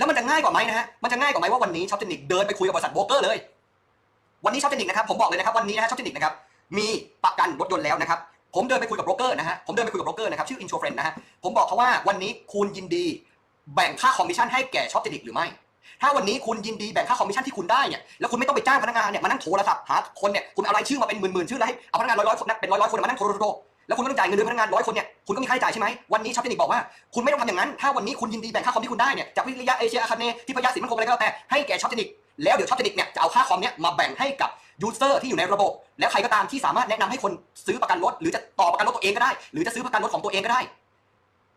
แล้วมันจะง่ายกว่าไหมนะฮะ มันจะง่ายกว่าไหมว่าวันนี้ช็อปเทคนิคเดินไปคุยกับบริษัทโบรกเกอร์เลย วันนี้ช็อปเทคนิคนะครับผมบอกเลยนะครับวันนี้นะฮะช็อปเทคนิคนะครับมีประกันรถยนต์แล้วนะครับผมเดินไปคุยกับโบรกเกอร์นะฮะผมเดินไปคุยกับโบรกเกอร์นะครับชื่ออินโชเฟรนนะฮะผมบอกเขาว่าวันนี้คุณยินดีแบ่งค่าคอมมิชชั่นให้แก่ช็อปเทคนิคหรือไม่ ถ้าวันนี้คุณยินดีแบ่งค่าคอมมิชชั่นที่คุณได้เนี่ยแล้วคุณไม่ต้องไปจ้างพนักงานเนี่ยมานั่งโทรศัพท์หาคนเนี่ยคุณเอารายชื่อมาเป็นหมื่นๆชื่อแล้วให้เอาพนักงานร้อยๆคนนะเป็นร้อยๆคนมานั่งโทรโทร แล้วคุณไม่ต้องจ่ายเงินเดือนพนักงานร้อยคนเนี่ยคุณก็มีค่าใช้จ่ายใช่ไหมวันนี้ชอปเทคนิคบอกว่าคุณไม่ต้องทำอย่างนั้นถ้าวันนี้คุณยินดีแบ่งค่าคอมที่คุณได้เนี่ยจากวิทยาเอเชียอาคาเนที่พยาศิลป์มันคงอะไรก็แล้วแต่ให้แก่ชอปเทคนิคแล้วเดี๋ยวชอปเทคนิคเนี่ยจะเอาค่าคอมเนี่ยมาแบ่งให้กับยูเซอร์ที่อยู่ในระบบ แล้วใครก็ตามที่สามารถแนะนำให้คนซื้อประกันรถหรือจะต่อประกันรถตัวเองก็ได้ หรือจะซื้อประกันรถของตัวเองก็ได้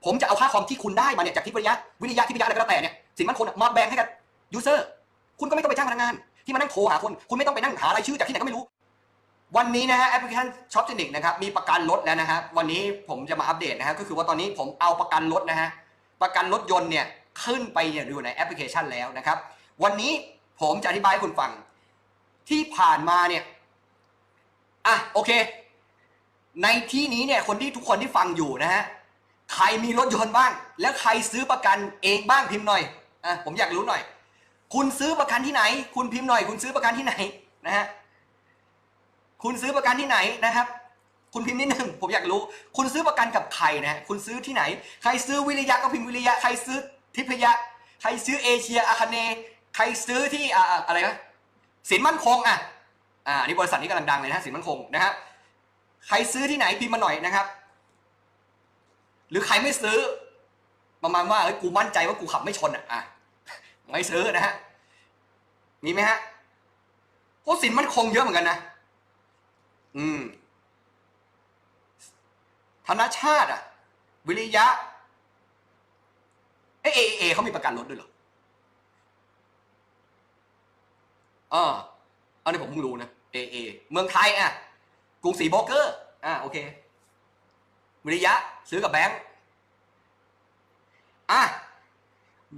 ผมจะเอาค่าคอมที่คุณได้มาเนี่ยจากที่วิทยาวิทยาที่วิทยาอะไรก็แล้วแต่เนี่ยสินมั่นคนมาแบ่งให้กับยูเซอร์คุณก็ไม่ต้องไปจ้างพนักงานที่มานั่งโทรหาคนคุณไม่ต้องไปนั่งหารายชื่อจากที่ไหนก็ไม่รู้ วันนี้นะฮะแอปพลิเคชันช็อปเทคนิคนะครับมีประกันรถแล้วนะฮะวันนี้ผมจะมาอัปเดตนะฮะก็คือว่าตอนนี้ผมเอาประกันรถนะฮะประกันรถยนต์เนี่ยขึ้นไปเนี่ยอยู่ในแอปพลิเคชันแล้วนะครับ วันนี้ผมจะอธิบายให้คุณฟังที่ผ่านมาเนี่ยอะโอเค ในที่นี้เนี่ยคนที่ทุกคนที่ฟังอยู่นะฮะใครมีรถยนต์บ้าง แล้วใครซื้อประกันเองบ้างพิมพ์หน่อยอะผมอยากรู้หน่อย คุณซื้อประกันที่ไหน คุณพิมพ์หน่อย คุณซื้อประกันที่ไหนนะฮะ คุณซื้อประกันที่ไหนนะครับ คุณพิมพ์นิดนึงผมอยากรู้ คุณซื้อประกันกับใครนะฮะคุณซื้อที่ไหน ใครซื้อวิริยะก็พิมพ์วิริยะใครซื้อทิพยะ ใครซื้อเอเชียอาคาเนใครซื้อที่อ่าอะไรนะสินมั่นคงอะอ่านี่บริษัทนี้กำลังดังเลยนะสินมั่นคงนะครับใครซื้อที่ไหนพิมพ์มาหน่อยนะครับ หรือใครไม่ซื้อ ประมาณว่าเฮ้ยกูมั่นใจว่ากูขับไม่ชนอะอะไม่ซื้อนะฮะมีไหมฮะเพราะสินมั่นคงเยอะเหมือนกันนะ อืม ธนชาติอะ วิริยะ เอเอเอเขามีประกันรถด้วยเหรออ่าอันนี้ผมเพิ่งรู้นะเอเอเมืองไทยอะ กรุงศรีโบรกเกอร์ อ่าโอเค วิริยะ ซื้อกับแบงก์อะ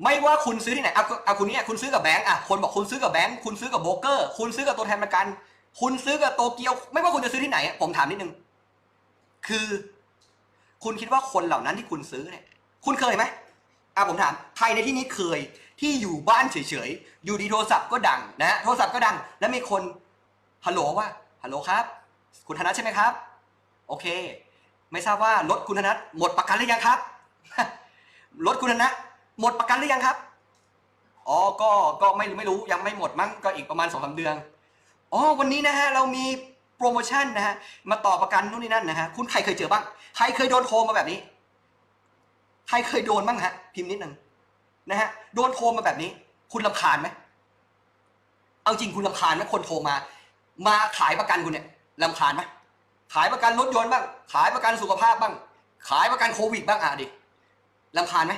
ไม่ว่าคุณซื้อที่ไหนเอาเอาคุณเนี่ยคุณซื้อกับแบงก์อะ คนบอกคุณซื้อกับแบงก์คุณซื้อกับโบรกเกอร์ คุณซื้อกับตัวแทนประกัน คุณซื้อกับโตเกียว ไม่ว่าคุณจะซื้อที่ไหน ผมถามนิดนึง คือ คุณคิดว่าคนเหล่านั้นที่คุณซื้อเนี่ย คุณเคยไหมอะผมถามใครในที่นี้เคยที่อยู่บ้านเฉยๆ อยู่ดีโทรศัพท์ก็ดังนะฮะโทรศัพท์ก็ดัง แล้วมีคนฮัลโหลว่าฮัลโหลครับ คุณธนัทใช่ไหมครับ โอเค ไม่ทราบว่ารถคุณธนัทหมดประกันหรือยังครับรถคุณธนัทหมดประกันหรือยังครับอ๋อก็ก็ไม่ไม่รู้ยังไม่หมดมั้งก็อีกประมาณสองสาเดือน อ๋อวันนี้นะฮะเรามีโปรโมชั่นนะฮะมาต่อประกันนู่นนี่นั่นนะฮะคุณใครเคยเจอบ้าง ใครเคยโดนโทรมาแบบนี้ ใครเคยโดนบ้างฮะ พิมพ์นิดนึงนะฮะโดนโทรมาแบบนี้ คุณลำคาญไหมเอาจริงคุณลำคาญไหมคนโทรมา มาขายประกันคุณเนี่ยลำคาญไหมขายประกันรถยนต์บ้าง ขายประกันสุขภาพบ้าง ขายประกันโควิดบ้างอะดิลำคาญไหม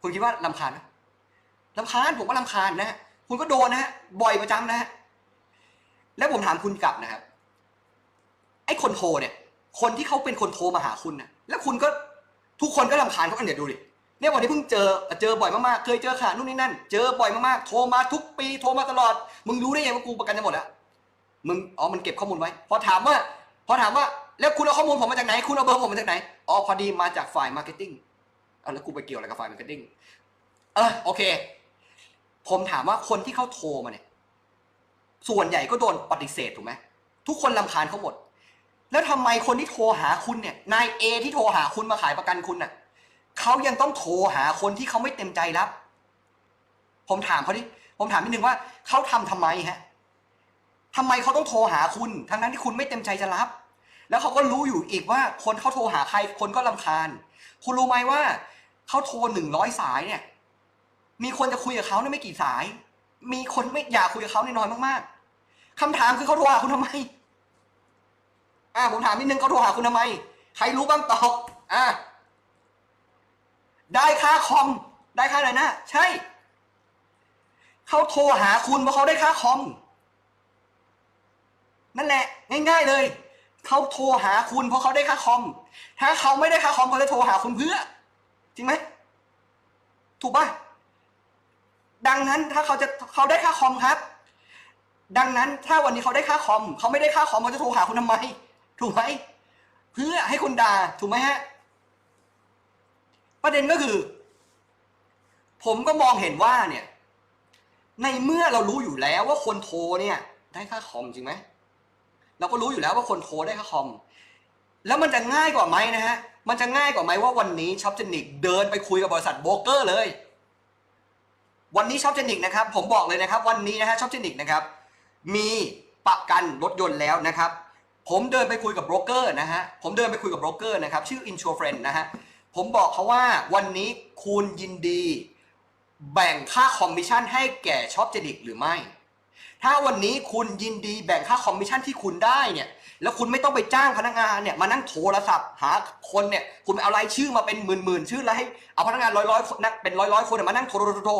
คุณคิดว่าลำคาญไหมลำคาญผมว่าลำคาญนะฮะ คุณก็โดนนะฮะบ่อยประจำนะฮะแล้วผมถามคุณกลับนะครับ ไอ้คนโทรเนี่ย คนที่เขาเป็นคนโทรมาหาคุณนะแล้วคุณก็ทุกคนก็ลำคาญเขาอันเดียดูดิเนี่ยวันนี้เพิ่งเจอเจอบ่อยมากๆเคยเจอข่าวนู่นนี่นั่น เจอบ่อยมากๆโทรมาทุกปีโทรมาตลอด มึงรู้ได้ยังว่ากูประกันจะหมดอะมึงอ๋อมันเก็บข้อมูลไว้ พอถามว่า พอถามว่าแล้วคุณเอาข้อมูลผมมาจากไหน คุณเอาเบอร์ผมมาจากไหนอ๋อพอดีมาจากฝ่ายมาร์เก็ตติ้งเอแล้วกูไปเกี่ยวอะไรกับฝ่ายมาร์เก็ตติ้งเออโอเค ผมถามว่าคนที่เขาโทรมาเนี่ย ส่วนใหญ่ก็โดนปฏิเสธถูกไหมทุกคนลำคาญเขาหมด แล้วทำไมคนที่โทรหาคุณเนี่ยนายเอที่โทรหาคุณมาขายประกันคุณน่ะเขายังต้องโทรหาคนที่เขาไม่เต็มใจรับ ผมถามเขาดิผมถามนิดนึงว่าเขาทำทำไมฮะทำไมเขาต้องโทรหาคุณ ทั้งนั้นที่คุณไม่เต็มใจจะรับ แล้วเขาก็รู้อยู่อีกว่า คนเขาโทรหาใครคนก็ลำคาญ คุณรู้ไหมว่าเขาโทรหนึ่งร้อยสายเนี่ย มีคนจะคุยกับเขาเนี่ยไม่กี่สาย มีคนไม่อยากคุยกับเขาเนี่ยน้อยมากๆคำถามคือเขาโทรหาคุณทำไม อ่าผมถามนิดนึงเขาโทรหาคุณทำไม ใครรู้บ้างตอบ อ่า ได้ค่าคอม ได้ค่าอะไรนะ ใช่ เขาโทรหาคุณเพราะเขาได้ค่าคอม นั่นแหละ ง่าย ๆเลย เขาโทรหาคุณเพราะเขาได้ค่าคอม ถ้าเขาไม่ได้ค่าคอมเขาจะโทรหาคุณเพื่อ จริงไหม ถูกป่ะ ดังนั้นถ้าเขาจะเขาได้ค่าคอมครับ ดังนั้นถ้าวันนี้เขาได้ค่าคอมเขาไม่ได้ค่าคอมเขาจะโทรหาคุณทำไม ถูกไหมเพื่อให้คุณด่าถูกไหมฮะประเด็นก็คือ ผมก็มองเห็นว่าเนี่ย ในเมื่อเรารู้อยู่แล้วว่าคนโทรเนี่ย ได้ค่าคอมจริงไหมเราก็รู้อยู่แล้วว่าคนโทรได้ค่าคอม แล้วมันจะง่ายกว่าไหมนะฮะมันจะง่ายกว่าไหมว่าวันนี้ช็อปเจนิกเดินไปคุยกับบริษัทโบรกเกอร์เลย วันนี้ช็อปเจนิกนะครับ ผมบอกเลยนะครับ วันนี้นะฮะช็อปเจนิกนะครับ มีประกันรถยนต์แล้วนะครับ ผมเดินไปคุยกับโบรกเกอร์นะฮะ ผมเดินไปคุยกับโบรกเกอร์นะครับ ชื่อ Insure Friend นะฮะ ผมบอกเขาว่าวันนี้คุณยินดี แบ่งค่าคอมมิชชั่นให้แก่ช็อปเจนิกหรือไม่ ถ้าวันนี้คุณยินดีแบ่งค่าคอมมิชชั่นที่คุณได้เนี่ยแล้วคุณไม่ต้องไปจ้างพนักงานเนี่ยมานั่งโทรศัพท์ หาคนเนี่ยคุณเอารายชื่อมาเป็นหมื่นหมื่นๆชื่อแล้วให้เอาพนักงานร้อยร้อยคนเป็นร้อยร้อยคนมานั่งโทรโทร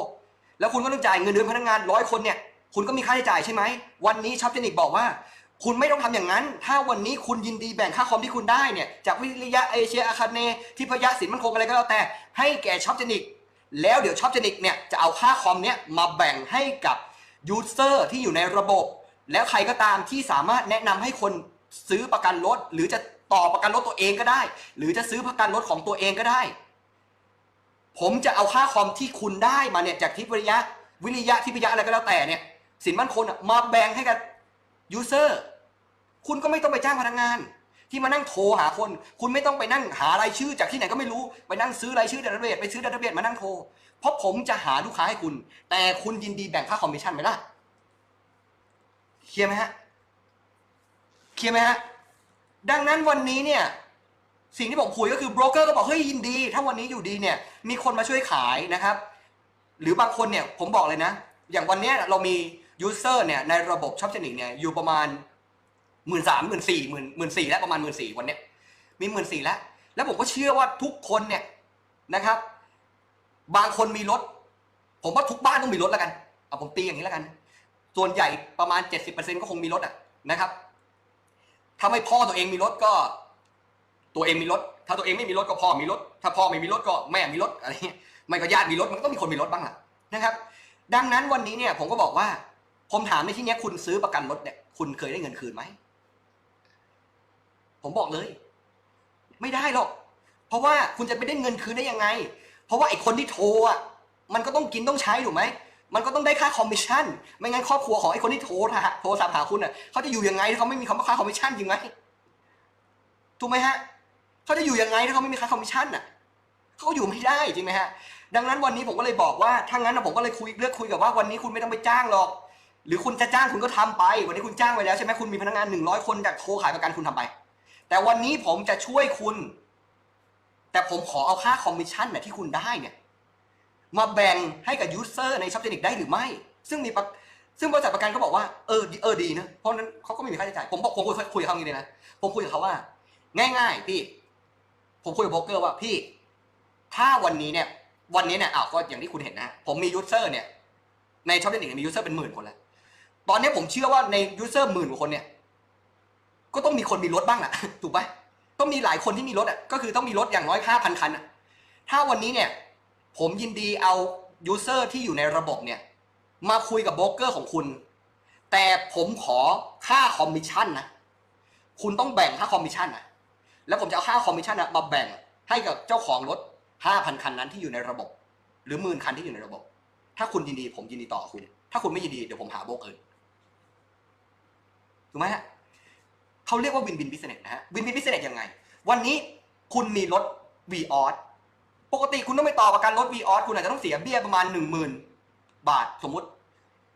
แล้วคุณก็ต้องจ่ายเงินเดือนพนักงานร้อยคนเนี่ยคุณก็มีค่าใช้จ่ายใช่ไหมวันนี้ชอปเจนิกบอกว่า คุณไม่ต้องทำอย่างนั้น ถ้าวันนี้คุณยินดีแบ่งค่าคอมที่คุณได้เนี่ยจากวิริยะเอเชียอาคาเนที่พยะสินมันคงอะไรก็แล้วแต่ ให้แก่ชอปเจนิกแล้วเดี๋ยวชอปเจนิกเนี่ยจะเอาค่าคอมเนี่ยมาแบ่งให้กับยูเซอร์ที่อยู่ในระบบ แล้วใครก็ตามที่สามารถแนะนำให้คนซื้อประกันรถหรือจะต่อประกันรถตัวเองก็ได้ หรือจะซื้อประกันรถของตัวเองก็ได้ ผมจะเอาค่าคอมที่คุณได้มาเนี่ยจากทิพย์วิริยะวิริยะทิพยะอะไรก็แล้วแต่เนี่ย สินมั่นคงมาแบ่งให้กับยูเซอร์คุณก็ไม่ต้องไปจ้างพนักงาน ที่มานั่งโทรหาคน คุณไม่ต้องไปนั่งหารายชื่อจากที่ไหนก็ไม่รู้ไปนั่งซื้อรายชื่อดัตเตอร์เบสไปซื้อดัตเตอร์เบสมานั่งโทร เพราะผมจะหาลูกค้าให้คุณ แต่คุณยินดีแบ่งค่าคอมมิชชั่นไหมล่ะเคลียร์ไหมฮะเคลียร์ไหมฮะดังนั้นวันนี้เนี่ย สิ่งที่ผมคุยก็คือโบรกเกอร์ก็บอกเฮ้ยยินดี ถ้าวันนี้อยู่ดีเนี่ยมีคนมาช่วยขายนะครับ หรือบางคนเนี่ยผมบอกเลยนะ อย่างวันนี้เรามียูเซอร์เนี่ยในระบบช็อปเจนิกเนี่ยอยู่ประมาณหมื่นสามหมื่นสี่หมื่นหมื่นสี่แล้วประมาณหมื่นสี่วันเนี้ยมีหมื่นสี่แล้วแล้วผมก็เชื่อว่าทุกคนเนี่ยนะครับ บางคนมีรถ ผมว่าทุกบ้านต้องมีรถแล้วกันเอาผมตีอย่างนี้แล้วกัน ส่วนใหญ่ประมาณ 70%ก็คงมีรถอะนะครับถ้าไม่พ่อตัวเองมีรถก็ ตัวเองมีรถ ถ้าตัวเองไม่มีรถก็พ่อมีรถ ถ้าพ่อไม่มีรถก็แม่มีรถอะไรเงี้ยไม่ก็ญาติมีรถมันต้องมีคนมีรถบ้างล่ะนะครับ ดังนั้นวันนี้เนี่ยผมก็บอกว่าผมถามในที่นี้คุณซื้อประกันรถเนี่ยคุณเคยได้เงินคืนไหมผมบอกเลย ไม่ได้หรอก เพราะว่าคุณจะไปได้เงินคืนได้ยังไง เพราะว่าไอ้คนที่โทรอะมันก็ต้องกินต้องใช้ถูกไหมมันก็ต้องได้ค่าคอมมิชชั่น ไม่งั้นครอบครัวของไอ้คนที่โทรหาโทรศัพท์หาคุณอะเขาจะอยู่ยังไงเขาไม่มีคำว่าค่าคอมมิชชั่นจริงไหมถูกไหมฮะ เขาจะอยู่ยังไงถ้าเขาไม่มีค่าคอมมิชชั่นอะเขาอยู่ไม่ได้จริงไหมฮะดังนั้นวันนี้ผมก็เลยบอกว่าถ้างั้นผมก็เลยคุยเลือกคุยกับว่าวันนี้คุณไม่ต้องไปจ้างหรอก หรือคุณจะจ้างคุณก็ทำไป วันนี้คุณจ้างไปแล้วใช่ไหมคุณมีพนักงานหนึ่งร้อยคนจากโทรขายประกันคุณทำไป แต่วันนี้ผมจะช่วยคุณ แต่ผมขอเอาค่าคอมมิชชั่นเนี่ยที่คุณได้เนี่ยมาแบ่งให้กับยูเซอร์ในช็อปเจนิกได้หรือไม่ ซึ่งมีประซึ่งบริษัทประกันก็บอกว่าเออเออดีนะเพราะฉะนั้นเขาก็ไม่มีค่าใช้จ่ายผมบอกผมคุยคุยกับเขาอย่างนี้เลยนะผมคุยกับเขาว่า ง่ายๆพี่ ผมคุยกับโบรกเกอร์ว่าพี่ ถ้าวันนี้เนี่ย วันนี้เนี่ยอ้าวก็อย่างที่คุณเห็นนะ ผมมียูเซอร์เนี่ย ในช็อปเจนิกมียูเซอร์เป็นหมื่นคนแล้ว ตอนนี้ผมเชื่อว่าในยูเซอร์หมื่นกว่าคนเนี่ย ก็ต้องมีคนมีรถบ้างแหละถูกปะต้องมีหลายคนที่มีรถอะก็คือต้องมีรถอย่างน้อยห้าพันคันอะถ้าวันนี้เนี่ย ผมยินดีเอายูเซอร์ที่อยู่ในระบบเนี่ย มาคุยกับโบรกเกอร์ของคุณ แต่ผมขอค่าคอมมิชชั่นนะ คุณต้องแบ่งค่าคอมมิชชั่นนะ แล้วผมจะเอาค่าคอมมิชชั่นนะมาแบ่งให้กับเจ้าของรถห้าพันคันนั้นที่อยู่ในระบบ หรือหมื่นคันที่อยู่ในระบบ ถ้าคุณยินดีผมยินดีต่อคุณ ถ้าคุณไม่ยินดีเดี๋ยวผมหาโบกอื่นถูกไหมฮะเขาเรียกว่าวินวินบิสเนสนะฮะวินวินบิสเนสยังไง วันนี้คุณมีรถ v ีออสปกติคุณต้องไปต่อประกันรถ v ีออสคุณอาจจะต้องเสียเบี้ยประมาณหนึ่งหมื่นบาทสมมติ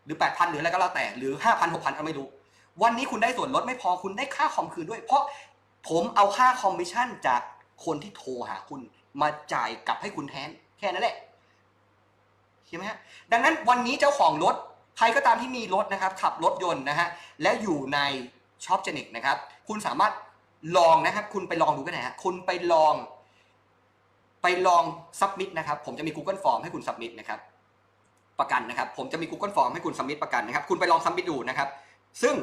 หรือแปดพันหรืออะไรก็แล้วแต่หรือห้าพันหกพันก็ไม่รู้ วันนี้คุณได้ส่วนลดไม่พอคุณได้ค่าคอมคืนด้วย เพราะ ผมเอาค่าคอมมิชชั่นจากคนที่โทรหาคุณมาจ่ายกลับให้คุณแทน แค่นั้นแหละใช่ไหมฮะดังนั้นวันนี้เจ้าของรถใครก็ตามที่มีรถนะครับขับรถยนต์นะฮะแล้วอยู่ในช็อปเจนิกนะครับ คุณสามารถลองนะครับ คุณไปลองดูก็ได้ฮะคุณไปลอง ไปลองซับมิ t นะครับ ผมจะมี Google Form ให้คุณซับมิ t นะครับ ประกันนะครับ ผมจะมี Google Form ให้คุณซับมิ t ประกันนะครับ คุณไปลองซับมิ t ดูนะครับ ซึ่ง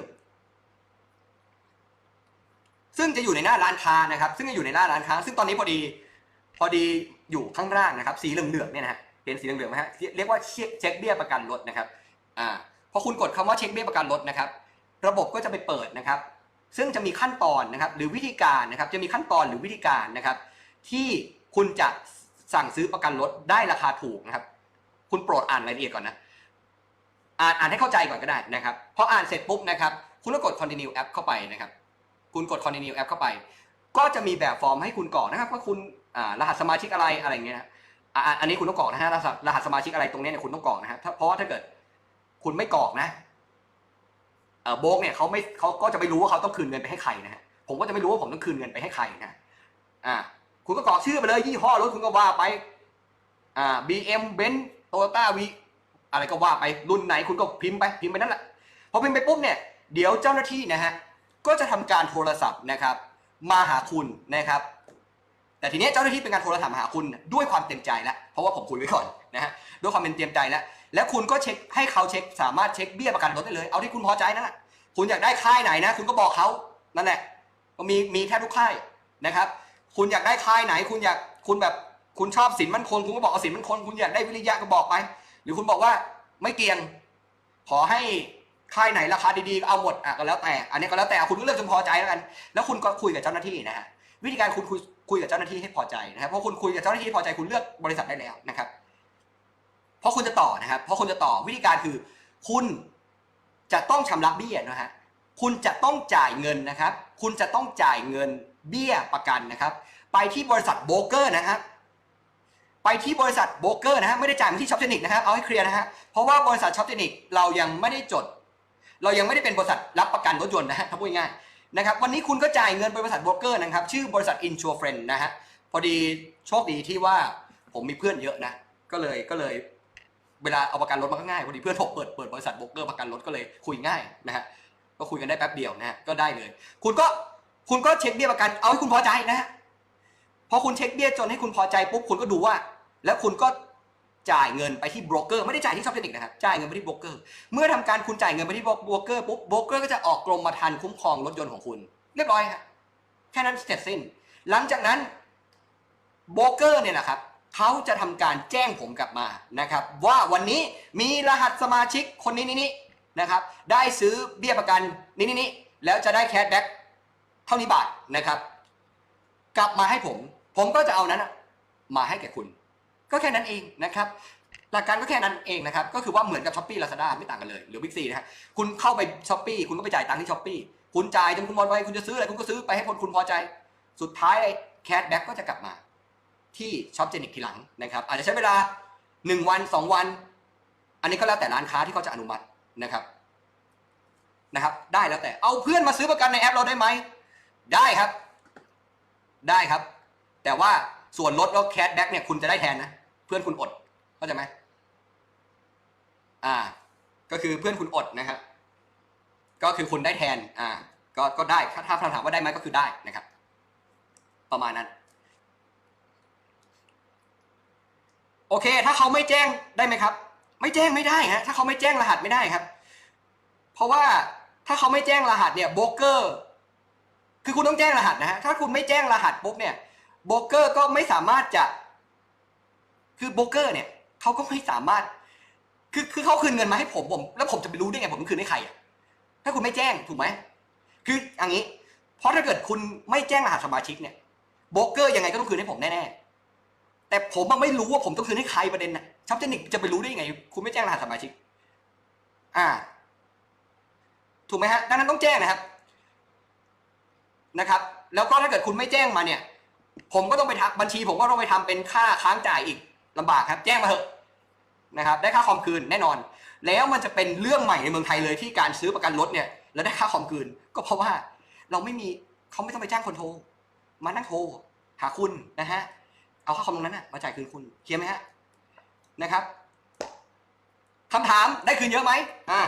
ซึ่งจะอยู่ในหน้าร้านค้านะครับ ซึ่งจะอยู่ในหน้าร้านค้า ซึ่งตอนนี้พอดีพอดีอยู่ข้างล่างนะครับ สีเหลืองๆเนี่ยนะฮะเห็นสีเหลืองๆไหมฮะเรียกว่าเช็คเบี้ยประกันรถนะครับอ่าพอคุณกดคำว่าเช็คเบี้ยประกันรถนะครับ ระบบก็จะไปเปิดนะครับ ซึ่งจะมีขั้นตอนนะครับ หรือวิธีการนะครับ จะมีขั้นตอนหรือวิธีการนะครับ ที่คุณจะสั่งซื้อประกันรถได้ราคาถูกนะครับ คุณโปรดอ่านรายละเอียดก่อนนะอ่านอ่านให้เข้าใจก่อนก็ได้นะครับพออ่านเสร็จปุ๊บนะครับ คุณก็กด continue app เข้าไปนะครับ คุณกด continue app เข้าไป ก็จะมีแบบฟอร์มให้คุณกรอกนะครับว่าคุณรหัสสมาชิกอะไรอะไรเงี้ยอันนี้คุณต้องกรอกนะฮะรหัสรหัสสมาชิกอะไรตรงเนี้ยเนี่ยคุณต้องกรอกนะฮะเพราะว่าถ้าเกิดคุณไม่กรอกนะโบกเนี่ยเขาไม่เขาก็จะไม่รู้ว่าเขาต้องคืนเงินไปให้ใครนะฮะผมก็จะไม่รู้ว่าผมต้องคืนเงินไปให้ใครนะอ่าคุณก็กรอกชื่อไปเลยยี่ห้อรถคุณก็ว่าไปอ่า BM Benz Toyota V อะไรก็ว่าไปรุ่นไหนคุณก็พิมพ์ไปพิมพ์ไปนั่นแหละพอพิมพ์ไปปุ๊บเนี่ยเดี๋ยวเจ้าหน้าที่นะฮะ ก็จะทำการโทรศัพท์นะครับ มาหาคุณนะครับ แต่ทีนี้เจ้าหน้าที่เป็นการโทรศัพท์มาหาคุณด้วยความเต็มใจแล้วเพราะว่าผมคุยไว้ก่อนนะฮะด้วยความเป็นเตรียมใจแล้วแล้วคุณก็เช็คให้เขาเช็ค สามารถเช็คเบี้ยประกันรถได้เลยเอาที่คุณพอใจนั่นแหละคุณอยากได้ค่ายไหนนะ คุณก็บอกเขานั่นแหละมีมีแทบทุกค่ายนะครับ คุณอยากได้ค่ายไหน คุณอยากคุณแบบคุณชอบสินมั่นคงคุณก็บอกเอาสินมั่นคงคุณอยากได้วิริยะก็บอกไป หรือคุณบอกว่าไม่เกี่ยงขอให้ ค่ายไหนราคาดีๆเอาหมดอะก็แล้วแต่ อันนี้ก็แล้วแต่คุณก็เลือกจนพอใจแล้วกัน แล้วคุณก็คุยกับเจ้าหน้าที่นะฮะวิธีการคุณคุยคุยกับเจ้าหน้าที่ให้พอใจนะครับเพราะคุณคุยกับเจ้าหน้าที่พอใจคุณเลือกบริษัทได้แล้วนะครับเพราะคุณจะต่อนะครับ เพราะคุณจะต่อวิธีการคือ คุณจะต้องชำระเบี้ยนะฮะคุณจะต้องจ่ายเงินนะครับ คุณจะต้องจ่ายเงินเบี้ยประกันนะครับ ไปที่บริษัทโบรกเกอร์นะครับไปที่บริษัทโบรกเกอร์นะฮะไม่ได้จ่ายที่ช็อปเทนิคนะครับเอาให้เคลียร์นะฮะเพราะว่าบริษัทช็อปเทนิคเรายังไม่ได้จด เรายังไม่ได้เป็นบริษัทรับประกันรถยนต์นะฮะถ้าพูดง่ายนะครับวันนี้คุณก็จ่ายเงินไปบริษัทโบรกเกอร์นะครับชื่อบริษัท Insure Friend นะฮะพอดีโชคดีที่ว่าผมมีเพื่อนเยอะนะก็เลยก็เลยเวลาเอาประกันรถมันก็ง่ายพอดีเพื่อนผมเปิดเปิดบริษัทโบรกเกอร์ประกันรถก็เลยคุยง่ายนะฮะก็คุยกันได้แป๊บเดียวนะฮะก็ได้เลย คุณก็คุณก็เช็คเบี้ยประกันเอาให้คุณพอใจนะฮะพอคุณเช็คเบี้ยจนให้คุณพอใจปุ๊บคุณก็ดูว่า แล้วคุณก็ จ่ายเงินไปที่โบรกเกอร์ไม่ได้จ่ายที่ช็อปเทคนิคนะครับจ่ายเงินไปที่โบรกเกอร์เมื่อทำการคุณจ่ายเงินไปที่โบรกเกอร์ปุ๊บโบรกเกอร์ก็จะออกกรมธรรม์คุ้มครองรถยนต์ของคุณ เรียบร้อยฮะแค่นั้นเสร็จสิ้น หลังจากนั้นโบรกเกอร์เนี่ยนะครับเขาจะทำการแจ้งผมกลับมานะครับ ว่าวันนี้มีรหัสสมาชิกคนนี้นี่นี่นะครับ ได้ซื้อเบี้ยประกันนี่นี่นี่แล้วจะได้แคชแบ็กเท่านี้บาทนะครับ กลับมาให้ผม ผมก็จะเอานั้นน่ะมาให้แก่คุณ ก็แค่นั้นเองนะครับหลักการก็แค่นั้นเองนะครับก็คือว่าเหมือนกับช้อปปี้ลาซาด้าไม่ต่างกันเลยหรือบิ๊กซีนะฮะคุณเข้าไปช้อปปี้คุณก็ไปจ่ายตังค์ที่ช้อปปี้คุณจ่ายจนคุณพอใจคุณจะซื้ออะไรคุณก็ซื้อไปให้คนคุณพอใจ สุดท้ายไอ้แคชแบ็กก็จะกลับมา ที่ช็อปเจนิกทีหลังนะครับ อาจจะใช้เวลา 1 วัน 2 วัน อันนี้ก็แล้วแต่ร้านค้าที่เขาจะอนุมัตินะครับนะครับ ได้แล้วแต่เอาเพื่อนมาซื้อประกันในแอปเราได้ไหมได้ครับ ได้ครับ แต่ว่า ส่วนลดแล้วแคชแบ็กเนี่ยคุณจะได้แทนนะ เพื่อนคุณอดเข้าใจไหมอ่า ก็คือเพื่อนคุณอดนะครับ ก็คือคุณได้แทน อ่า ก็ก็ได้ถ้าถ้าถามว่าได้ไหมก็คือได้นะครับ ประมาณนั้น โอเค ถ้าเขาไม่แจ้งได้ไหมครับ ไม่แจ้งไม่ได้ฮะถ้าเขาไม่แจ้งรหัสไม่ได้ครับ เพราะว่าถ้าเขาไม่แจ้งรหัสเนี่ยโบรกเกอร์คือคุณต้องแจ้งรหัสนะฮะถ้าคุณไม่แจ้งรหัสปุ๊บเนี่ย โบรกเกอร์ก็ไม่สามารถจะ คือโบรกเกอร์เนี่ยเขาก็ไม่สามารถ คือคือเขาคืนเงินมาให้ผมผม แล้วผมจะไปรู้ได้ไงผมคืนให้ใครอะถ้าคุณไม่แจ้งถูกไหมคืออย่างนี้ เพราะถ้าเกิดคุณไม่แจ้งรหัสสมาชิกเนี่ยโบรกเกอร์ยังไงก็ต้องคืนให้ผมแน่ๆแต่ผมมันไม่รู้ว่าผมต้องคืนให้ใครประเด็นนะชับเจนิกจะไปรู้ได้ยังไง คุณไม่แจ้งรหัสสมาชิก อ่า ถูกไหมฮะดังนั้นต้องแจ้งนะครับนะครับ แล้วก็ถ้าเกิดคุณไม่แจ้งมาเนี่ย ผมก็ต้องไปทำบัญชีผมก็ต้องไปทำเป็นค่าค้างจ่ายอีกลำบากครับ แจ้งมาเถอะนะครับได้ค่าคอมคืนแน่นอน แล้วมันจะเป็นเรื่องใหม่ในเมืองไทยเลยที่การซื้อประกันรถเนี่ยแล้วได้ค่าคอมคืน ก็เพราะว่าเราไม่มีเขาไม่ต้องไปจ้างคนโทร มานั่งโทรหาคุณนะฮะเอาค่าคอมตรงนั้นนะมาจ่ายคืนคุณเคลียร์ไหมฮะนะครับคำถามได้คืนเยอะไหมอ่า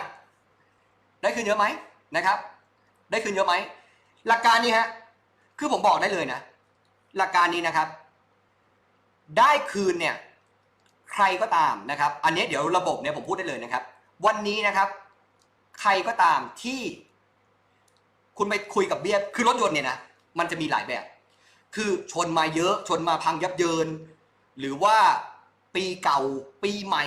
ได้คืนเยอะไหมนะครับ ได้คืนเยอะไหมหลักการนี้ฮะคือผมบอกได้เลยนะ หลักการนี้นะครับ ได้คืนเนี่ยใครก็ตามนะครับ อันนี้เดี๋ยวระบบเนี่ยผมพูดได้เลยนะครับ วันนี้นะครับ ใครก็ตามที่คุณไปคุยกับเบี้ยคือรถยนต์เนี่ยนะมันจะมีหลายแบบ คือชนมาเยอะชนมาพังยับเยิน หรือว่าปีเก่าปีใหม่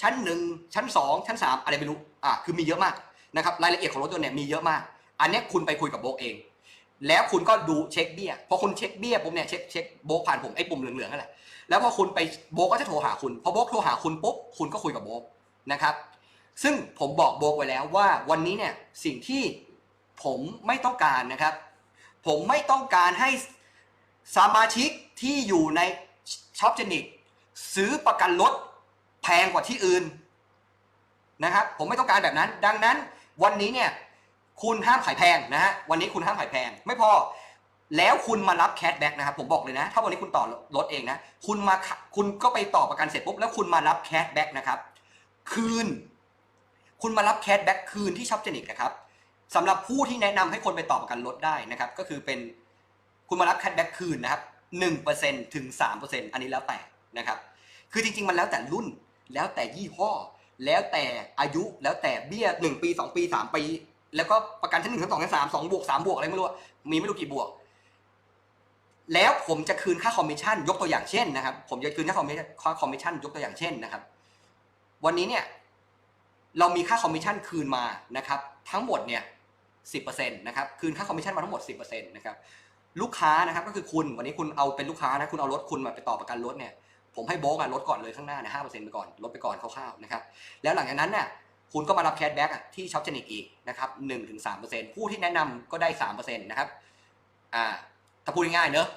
ชั้นหนึ่งชั้นสองชั้นสามอะไรไม่รู้อะคือมีเยอะมากนะครับรายละเอียดของรถยนต์เนี่ยมีเยอะมาก อันนี้คุณไปคุยกับโบกเอง แล้วคุณก็ดูเช็คเบี้ยพอคุณเช็คเบี้ยปุ๊บเนี่ยเช็คเช็คโบกผ่านผมไอ้ปุ่มเหลืองๆนั่นแหละแล้วพอคุณไปโบกก็จะโทรหาคุณพอโบกโทรหาคุณปุ๊บคุณก็คุยกับโบกนะครับ ซึ่งผมบอกโบกไว้แล้วว่าวันนี้เนี่ยสิ่งที่ผมไม่ต้องการนะครับ ผมไม่ต้องการให้สมาชิกที่อยู่ในช็อปเจนิกซื้อประกันรถแพงกว่าที่อื่นนะครับ ผมไม่ต้องการแบบนั้น ดังนั้นวันนี้เนี่ย คุณห้ามขายแพงนะฮะวันนี้คุณห้ามขายแพง ไม่พอ แล้วคุณมารับแคชแบ็กนะครับผมบอกเลยนะ ถ้าวันนี้คุณต่อรถเองนะ คุณมาขะคุณก็ไปต่อประกันเสร็จปุ๊บแล้วคุณมารับแคชแบ็กนะครับคืน คุณมารับแคชแบ็กคืนที่ช็อปเจนิกนะครับสำหรับผู้ที่แนะนำให้คนไปต่อประกันรถได้นะครับ ก็คือเป็นคุณมารับแคชแบ็กคืนนะครับหนึ่งเปอร์เซ็นถึงสามเปอร์เซ็นอันนี้แล้วแต่นะครับ คือจริงๆมันแล้วแต่รุ่นแล้วแต่ยี่ห้อ แล้วแต่อายุแล้วแต่เบี้ยหนึ่งปีสองปีสามปี แล้วก็ประกันชั้นหนึ่งชั้นสองชั้นสามสองบวกสามบวกอะไรไม่รู้มีไม่รู้กี่บวก แล้วผมจะคืนค่าคอมมิชชั่นยกตัวอย่างเช่นนะครับ ผมจะคืนค่าคอมมิชชั่นค่าคอมมิชชั่นยกตัวอย่างเช่นนะครับ วันนี้เนี่ย เรามีค่าคอมมิชชั่นคืนมานะครับ ทั้งหมดเนี่ยสิบเปอร์เซ็นต์นะครับคืนค่าคอมมิชชั่นมาทั้งหมดสิบเปอร์เซ็นต์นะครับลูกค้านะครับก็คือคุณวันนี้คุณเอาเป็นลูกค้านะคุณเอารถคุณมาไปต่อประกันรถเนี่ยผมให้โบกอะลดก่อนเลยข้างหน้าเนี่ยห้าเปอร์เซ็นต์ไปก่อนลดไปก่อนคร่าวๆนะครับแล้วหลังจากนั้นเนี่ย คุณก็มารับแคชแบ็กที่ช็อปเจนิกอีกนะครับหนึ่งถึงสามเปอร์เซ็นต์ผู้ที่แนะนำก็ได้สามเปอร์เซ็นต์นะครับอ่าถ้าพูดง่ายๆเนอะ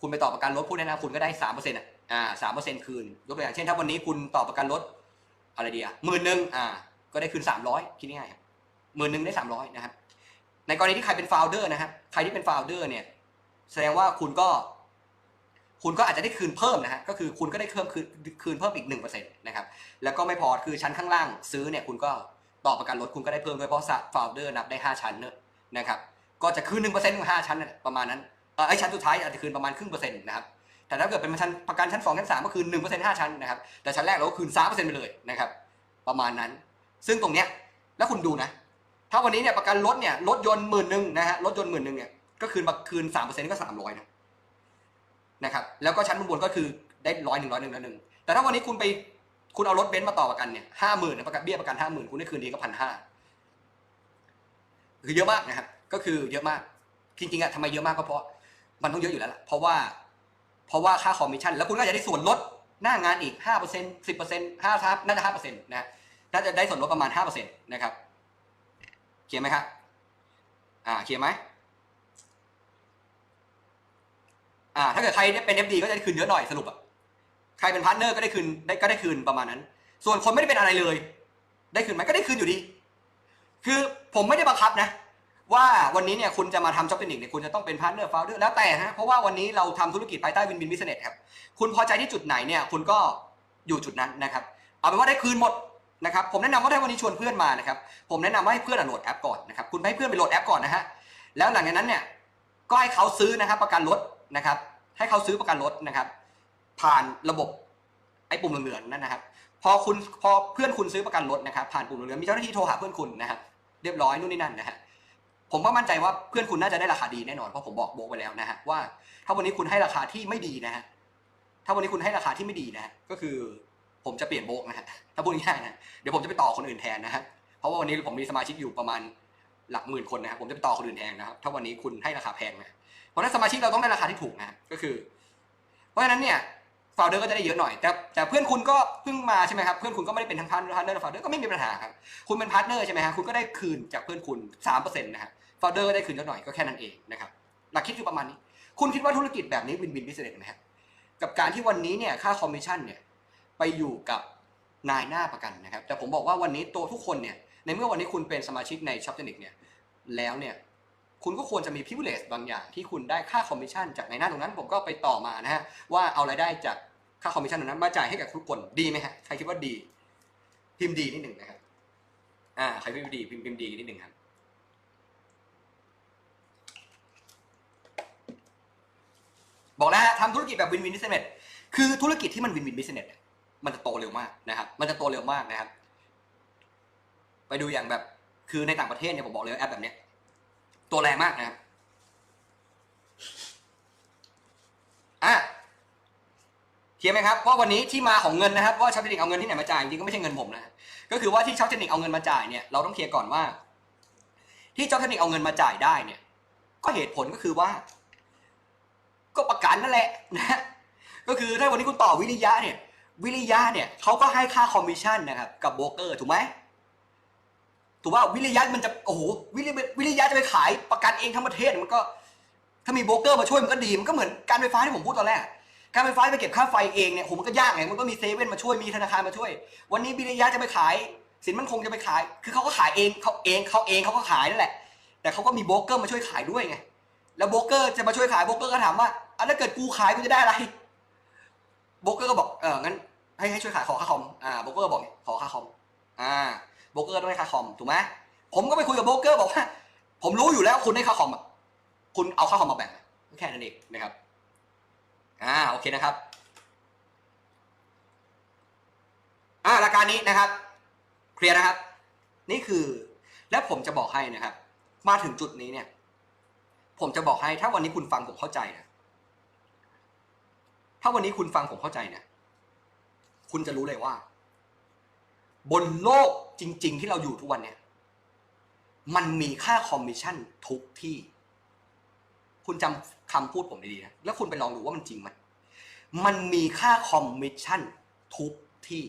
คุณไปต่อประกันรถผู้แนะนำคุณก็ได้สามเปอร์เซ็นต์อ่าสามเปอร์เซ็นต์คืนยกตัวอย่างเช่น ถ้าวันนี้คุณต่อประกันรถอะไรดีอะหมื่นหนึ่งอ่า ก็ได้คืนสามร้อยคิดง่ายๆครับหมื่นหนึ่งได้สามร้อยนะครับในกรณีที่ใครเป็นโฟลเดอร์นะครับใครที่เป็นโฟลเดอร์เนี่ยแสดงว่าคุณก็ คุณก็อาจจะได้คืนเพิ่มนะฮะก็คือคุณก็ได้เพิ่มคืนคืนเพิ่มอีกหนึ่งเปอร์เซ็นต์นะครับแล้วก็ไม่พอคือชั้นข้างล่างซื้อเนี่ยคุณก็ต่อประกันรถคุณก็ได้เพิ่มด้วยเพราะโฟลเดอร์นับได้ห้าชั้นเนอะนะครับก็จะคืนหนึ่งเปอร์เซ็นต์ของห้าชั้นประมาณนั้นเออไอ้ชั้นสุดท้ายอาจจะคืนประมาณครึ่งเปอร์เซ็นต์นะครับแต่ถ้าเกิดเป็นชั้นประกันชั้นสองชั้นสามก็คือหนึ่งเปอร์เซ็นต์ห้าชั้นนะครับแต่ชั้นแรกเราก็คืนสามเปอร์เซ็นต์ไปเลยนะครับประมาณนั้น ซึ่งตรงเนี้ยแล้วคุณดูนะ ถ้าวันนี้เนี่ยประกันรถเนี่ยรถยนต์หมื่นหนึ่งนะฮะรถยนต์หมื่นหนึ่งเนี่ยก็คืนคืนสามเปอร์เซ็นต์ก็สามร้อยนะ นะครับแล้วก็ชั้นบนบนก็คือได้ร้อยหนึ่งร้อยหนึ่งร้อยหนึ่งแต่ถ้าวันนี้คุณไปคุณเอารถเบนซ์มาต่อประกันเนี่ยห้าหมื่นประกันเบี้ยประกันห้าหมื่นคุณได้คืนทีก็พันห้าคือเยอะมากนะครับก็คือเยอะมากจริงๆอะทำไมเยอะมากก็เพราะมันต้องเยอะอยู่แล้วล่ะเพราะว่าเพราะว่าค่าคอมมิชชั่นแล้วคุณก็จะได้ส่วนลดหน้างานอีกห้าเปอร์เซ็นต์สิบเปอร์เซ็นต์ห้าทับน่าจะห้าเปอร์เซ็นต์นะน่าจะได้ส่วนลดประมาณห้าเปอร์เซ็นต์นะครับเคลียร์ไหมครับอ่าเคลียร์ไหม อ่าถ้าเกิดใครเป็น FD ก็จะได้คืนเยอะหน่อยสรุปอะใครเป็นพาร์ทเนอร์ก็ได้คืนได้ก็ได้คืนประมาณนั้น ส่วนคนไม่ได้เป็นอะไรเลย ได้คืนไหมก็ได้คืนอยู่ดี คือผมไม่ได้บังคับนะ ว่าวันนี้เนี่ยคุณจะมาทำจ็อบเทคนิคเนี่ยคุณจะต้องเป็นพาร์ทเนอร์ฟาวเดอร์แล้วแต่ฮะเพราะว่าวันนี้เราทำธุรกิจภายใต้วินวินบิสเนสครับคุณพอใจที่จุดไหนเนี่ยคุณก็อยู่จุดนั้นนะครับเอาเป็นว่าได้คืนหมดนะครับผมแนะนำว่าถ้าวันนี้ชวนเพื่อนมานะครับผมแนะนำว่าให้เพื่อนโหลดแอปก่อนนะครับคุณให้เพื่อนไปโหลดแอปก่อนนะฮะแล้วหลังจากนั้นเนี่ยก็ให้เขาซื้อนะครับประกันรถ นะครับ ให้เขาซื้อประกันรถนะครับ ผ่านระบบไอ้ปุ่มเหลืองๆนั่นนะครับ พอคุณพอเพื่อนคุณซื้อประกันรถนะครับ ผ่านปุ่มเหลืองๆมีเจ้าหน้าที่โทรหาเพื่อนคุณนะครับเรียบร้อยนู่นนี่นั่นนะฮะผมก็มั่นใจว่าเพื่อนคุณน่าจะได้ราคาดีแน่นอนเพราะผมบอกโบกไปแล้วนะฮะว่า ถ้าวันนี้คุณให้ราคาที่ไม่ดีนะฮะถ้าวันนี้คุณให้ราคาที่ไม่ดีนะฮะก็คือ ผมจะเปลี่ยนโบกนะฮะถ้าพูดง่ายๆนะเดี๋ยวผมจะไปต่อคนอื่นแทนนะฮะเพราะว่าวันนี้ผมมีสมาชิกอยู่ประมาณ หลักหมื่นคนนะครับผมจะไปต่อคนอื่นแทนนะครับถ้าวันนี้คุณให้ราคาแพงนะเพราะฉะนั้นสมาชิกเราต้องได้ราคาที่ถูกนะก็คือ เพราะฉะนั้นเนี่ยฟาวเดอร์ก็จะได้เยอะหน่อย แต่แต่เพื่อนคุณก็เพิ่งมาใช่ไหมครับเพื่อนคุณก็ไม่ได้เป็นทั้งพาร์ทเนอร์และฟาวเดอร์ก็ไม่มีปัญหาครับคุณเป็นพาร์ทเนอร์ใช่ไหมฮะคุณก็ได้คืนจากเพื่อนคุณสามเปอร์เซ็นต์นะฮะฟาวเดอร์ก็ได้คืนเยอะหน่อยก็แค่นั้นเองนะครับหลักคิดคือประมาณนี้ คุณคิดว่าธุรกิจแบบนี้วินวินบิสเนสไหมฮะกับการที่วันนี้เนี่ยค่าคอมมิชชั่นเนี่ยไปอยู่กับนายหน้าประกันนะครับ แต่ผมบอกว่าวันนี้ตัวทุกคนเนี่ย ในเมื่อวันนี้คุณเป็นสมาชิกในช็อปเทนิกเนี่ยแล้วเนี่ยคุณก็ควรจะมีพิเวเลสบางอย่างที่คุณได้ค่าคอมมิชชั่นจากในหน้าตรงนั้น ผมก็ไปต่อมานะฮะว่าเอารายได้จากค่าคอมมิชชั่นตรงนั้นมาจ่ายให้กับทุกคนดีไหมฮะใครคิดว่าดี พิมพ์ดีนิดหนึ่งนะครับอ่าใครพิมพ์ดีพิมพ์พิมพ์ดีนิดหนึ่งครับบอกแล้วฮะทำธุรกิจแบบวินวินบิสเนสคือธุรกิจที่มันวินวินบิสเนสมันจะโตเร็วมากนะครับ มันจะโตเร็วมากนะครับ ไปดูอย่างแบบคือในต่างประเทศเนี่ยผมบอกเลยว่าแอปแบบเนี้ยตัวแรงมากนะครับอะเคลียร์ไหมครับว่าวันนี้ที่มาของเงินนะครับ ว่าช็อปเทคนิคเอาเงินที่ไหนมาจ่ายจริงก็ไม่ใช่เงินผมนะก็คือว่าที่ช็อปเทคนิคเอาเงินมาจ่ายเนี่ยเราต้องเคลียร์ก่อนว่า ที่ช็อปเทคนิคเอาเงินมาจ่ายได้เนี่ย ก็เหตุผลก็คือว่า ก็ประกันนั่นแหละนะฮะก็คือถ้าวันนี้คุณต่อวิริยะเนี่ย วิริยะเนี่ยเขาก็ให้ค่าคอมมิชชั่นนะครับ กับโบรกเกอร์ถูกไหม ถูกว่าวิริยะมันจะโอ้โหวิริวิริยะจะไปขายประกันเองทั้งประเทศมันก็ ถ้ามีโบรกเกอร์มาช่วยมันก็ดีมันก็เหมือนการไฟฟ้าที่ผมพูดตอนแรกการไฟฟ้าไปเก็บค่าไฟเองเนี่ยโหมันก็ยากไงมันก็มีเซเว่นมาช่วยมีธนาคารมาช่วย วันนี้วิริยะจะไปขาย สินมันคงจะไปขาย คือเขาก็ขายเองเขาเองเขาเองเขาก็ขายนั่นแหละ แต่เขาก็มีโบรกเกอร์มาช่วยขายด้วยไงแล้วโบรกเกอร์จะมาช่วยขายโบรกเกอร์ก็ถามว่าอะถ้าเกิดกูขายกูจะได้อะไรโบรกเกอร์ก็บอกเอองั้นให้ให้ช่วยขายขอค่าคอมอ่าโบรกเกอร์บอกขอค่าคอมอ่า บรกเกอร์ต้องให้ค่าคอมถูกไหมผมก็ไปคุยกับโบรกเกอร์บอกว่า ผมรู้อยู่แล้วคุณให้ค่าคอมอะคุณเอาค่าคอมมาแบ่งแค่นั้นเองนะครับอ่าโอเคนะครับอ่าหลักการนี้นะครับเคลียร์นะครับ นี่คือและผมจะบอกให้นะครับ มาถึงจุดนี้เนี่ย ผมจะบอกให้ถ้าวันนี้คุณฟังผมเข้าใจนะถ้าวันนี้คุณฟังผมเข้าใจเนี่ยคุณจะรู้เลยว่า บนโลกจริง ๆ ที่เราอยู่ทุกวันเนี่ยมันมีค่าคอมมิชชั่นทุกที่ คุณจำคำพูดผมดีๆนะแล้วคุณไปลองดูว่ามันจริงไหมมันมีค่าคอมมิชชั่นทุกที่